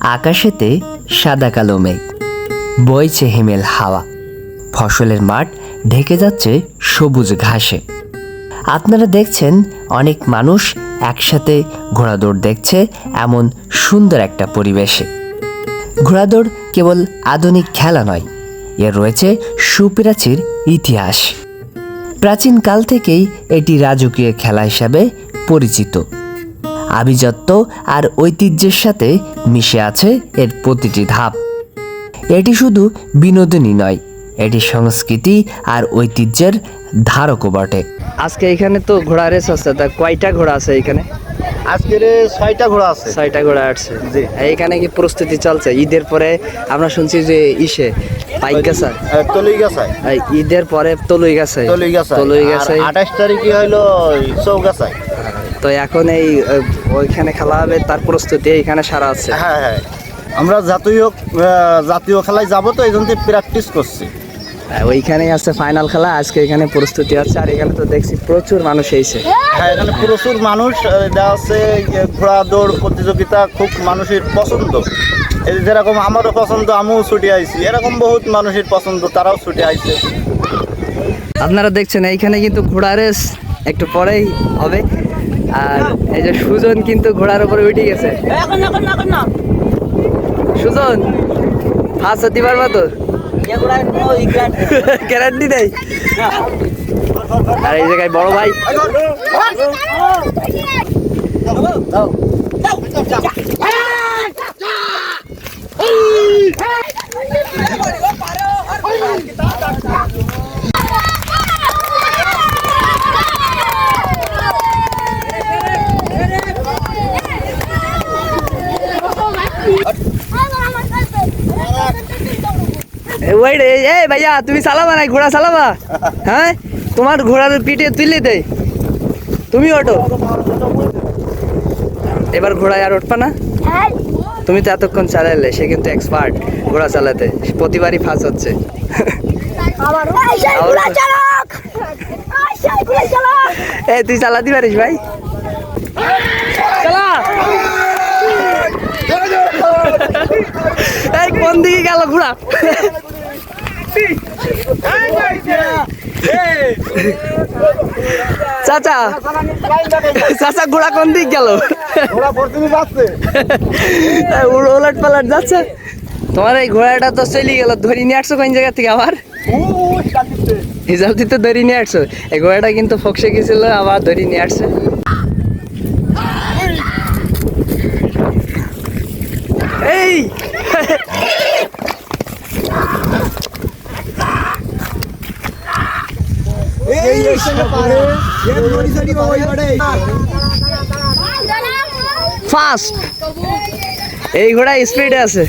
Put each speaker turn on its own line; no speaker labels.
আকাশেতে সাদা কালো মেঘ, বইছে হিমেল হাওয়া। ফসলের মাঠ ঢেকে যাচ্ছে সবুজ ঘাসে। আপনারা দেখছেন, অনেক মানুষ একসাথে ঘোড়াদৌড় দেখছে এমন সুন্দর একটা পরিবেশে। ঘোড়াদৌড় কেবল আধুনিক খেলা নয় এর রয়েছে সুপ্রাচীর ইতিহাস। প্রাচীনকাল থেকেই এটি রাজকীয় খেলা হিসাবে পরিচিত। আভিজাত্য আর ঐতিহ্যের সাথে মিশে আছে এর প্রতিটি ধাপ। এটি শুধু বিনোদনই নয়, এটি সংস্কৃতি আর ঐতিহ্যের ধারকও বটে।
আজকে এখানে তো ঘোড়া রেস আছে, তা কয়টা ঘোড়া আছে এখানে?
আজকের ছয়টা ঘোড়া আছে।
ছয়টা ঘোড়া আসছে
জি।
এইখানে কি প্রস্তুতি চলছে? ঈদের পরে আমরা শুনছি যে ইসে পাইকাসা
তলই গাছায়
ঈদের পরে তলুই গেছে
তলই গাছায়
তলুই
আঠাশ তারিখে হইল চৌগাছায়।
তো এখন এই ওইখানে খেলা হবে তার প্রস্তুতি এখানে সারা আছে।
হ্যাঁ হ্যাঁ। আমরা জাতীয় জাতীয় খেলায় যাব তো এই জন্য প্র্যাকটিস করছি।
ওইখানেই আছে ফাইনাল খেলা আজকে এখানে প্রস্তুতি আছে আর এখানে তো দেখছি প্রচুর মানুষ এসে
হ্যাঁ এখানে প্রচুর মানুষ দেওয়া আছে ঘোড়া দৌড় প্রতিযোগিতা খুব মানুষের পছন্দ। এই যে যেরকম আমারও পছন্দ আমিও ছুটে আইছি। এরকম বহুত মানুষের পছন্দ তারাও ছুটে আইছে।
আপনারা দেখছেন এইখানে কিন্তু ঘোড়া রেস একটু পরেই হবে। আর এই যে সুজন কিন্তু ঘোড়ার উপরে উঠে গেছে। সুজন ফার্স্ট হতে পারবা তো গ্যারান্টি নেই আর এই জায়গায় বড় ভাই ওই রে এ ভাইয়া তুমি চালাবা না ঘোড়া চালাবা? হ্যাঁ? তোমার ঘোড়ার পিঠে তুলে দেয় তুমি ওঠো। এবার ঘোড়ায় আর উঠবা না? তুমি তো এতক্ষণ চালালে সে কিন্তু এক্সপার্ট ঘোড়া চালাতে। প্রতিবারই ফাঁস হচ্ছে। এ তুই চালাতে পারিস ভাই? চালা! এই কোন দিকে গেল ঘোড়া? চাচা চাচা ঘোড়া কোন দিক গেল? উলট পালট যাচ্ছে। তোমার এই ঘোড়াটা তো চলে গেল ধরি নিয়ে আসছো কোন জায়গা থেকে আবার? হিসাব দিতে ধরি নিয়ে আসছো। এই ঘোড়াটা কিন্তু ফকসে গেছিল আবার ধরি নিয়ে আসছে। এই! ফাস্ট এই ঘোড়া স্পিডে আছে।